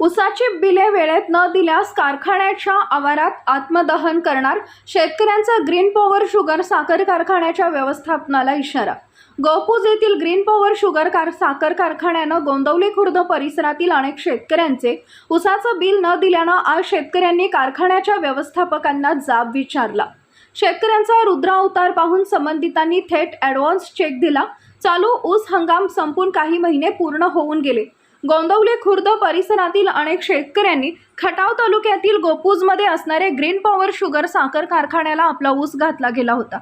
उसाची बिले वेळेत न दिल्यास कारखान्याच्या आवारात आत्मदहन करणार शेतकऱ्यांचा ग्रीन पॉवर शुगर साखर कारखान्याच्या व्यवस्थापनाला इशारा. गोपूज येथील ग्रीन पॉवर शुगर कार साखर कारखान्यानं गोंदवली खुर्द परिसरातील अनेक शेतकऱ्यांचे उसाचं बिल न दिल्यानं आज शेतकऱ्यांनी कारखान्याच्या व्यवस्थापकांना जाब विचारला. शेतकऱ्यांचा रुद्रावतार पाहून संबंधितांनी थेट ॲडव्हान्स चेक दिला. चालू ऊस हंगाम संपून काही महिने पूर्ण होऊन गेले. गोंदवले खुर्द परिसरातील अनेक शेतकऱ्यांनी खटाव तालुक्यातील गोपूजमध्ये असणारे ग्रीन पॉवर शुगर साखर कारखान्याला आपला ऊस घातला गेला होता.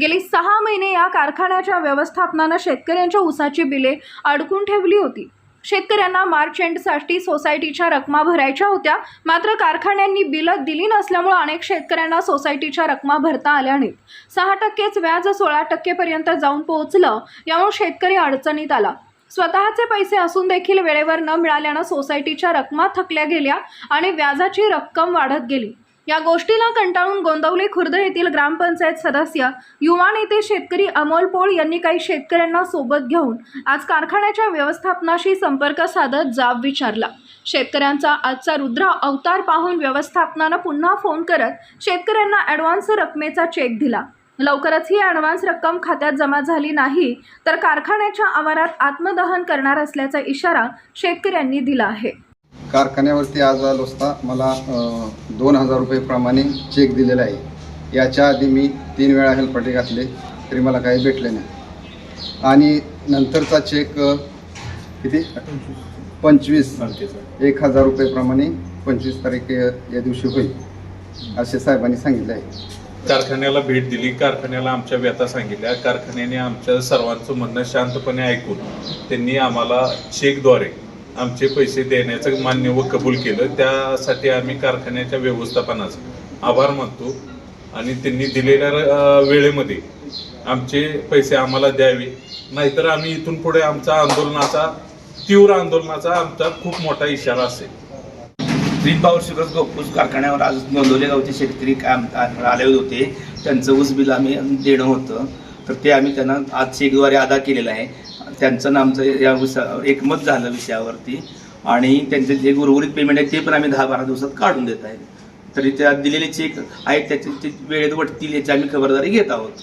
गेली सहा महिने या कारखान्याच्या व्यवस्थापनानं शेतकऱ्यांच्या ऊसाची बिले अडकून ठेवली होती. शेतकऱ्यांना मार्च एंडसाठी सोसायटीच्या रकमा भरायच्या होत्या मात्र कारखान्यांनी बिलं दिली नसल्यामुळे अनेक शेतकऱ्यांना सोसायटीच्या रकमा भरता आल्या नाहीत. सहा टक्केच व्याज सोळा टक्केपर्यंत जाऊन पोहोचलं यामुळे शेतकरी अडचणीत आला. स्वतःचे पैसे असून देखील वेळेवर न मिळाल्यानं सोसायटीच्या रकमा थकल्या गेल्या आणि व्याजाची रक्कम वाढत गेली. या गोष्टीला कंटाळून गोंदवले खुर्द येथील ग्रामपंचायत सदस्य युवा नेते शेतकरी अमोल पोळ यांनी काही शेतकऱ्यांना सोबत घेऊन आज कारखान्याच्या व्यवस्थापनाशी संपर्क साधत जाब विचारला. शेतकऱ्यांचा आजचा रुद्र अवतार पाहून व्यवस्थापनानं पुन्हा फोन करत शेतकऱ्यांना ॲडव्हान्स रकमेचा चेक दिला. लवकरच ही ॲडव्हान्स रक्कम खात्यात जमा झाली नाही तर कारखान्याच्या आवारात आत्मदहन करणार असल्याचा इशारा शेतकऱ्यांनी दिला आहे. कारखान्यावरती आज आलो असता मला दोन हजार रुपयेप्रमाणे चेक दिलेला आहे. याच्या आधी मी तीन वेळा हेल्पटे घातले तरी मला काही भेटले नाही. आणि नंतरचा चेक किती? पंचवीस. एक हजार रुपयेप्रमाणे पंचवीस तारीख या दिवशी होईल असे साहेबांनी सांगितले आहे. कारखान्याला भेट दिली. कारखान्याला आमच्या व्यथा सांगितल्या. कारखान्याने आमच्या सर्वांचं म्हणणं शांतपणे ऐकून त्यांनी आम्हाला चेकद्वारे आमचे पैसे देण्याचं मान्य व कबूल केलं. त्यासाठी आम्ही कारखान्याच्या व्यवस्थापनाचा आभार मानतो आणि त्यांनी दिलेल्या वेळेमध्ये आमचे पैसे आम्हाला द्यावे. नाहीतर आम्ही इथून पुढे आमचा आंदोलनाचा तीव्र आंदोलनाचा आमचा खूप मोठा इशारा असेल. ग्रीन पॉवर शुगर ऊस कारखान्यावर आज नोंदवले गावचे शेतकरी काम आले होते. त्यांचं ऊस बिल आम्ही देणं होतं. तर ते आम्ही त्यांना आज चेकद्वारे अदा केलेलं आहे. त्यांचं ना आमचं या ऊसा एकमत झालं विषयावरती. आणि त्यांचे जे उर्वरित पेमेंट आहे ते पण आम्ही दहा बारा दिवसात काढून देत आहेत तरी त्या दिलेले चेक आहेत त्याचे ते वेळेत वटतील याची आम्ही खबरदारी घेत आहोत.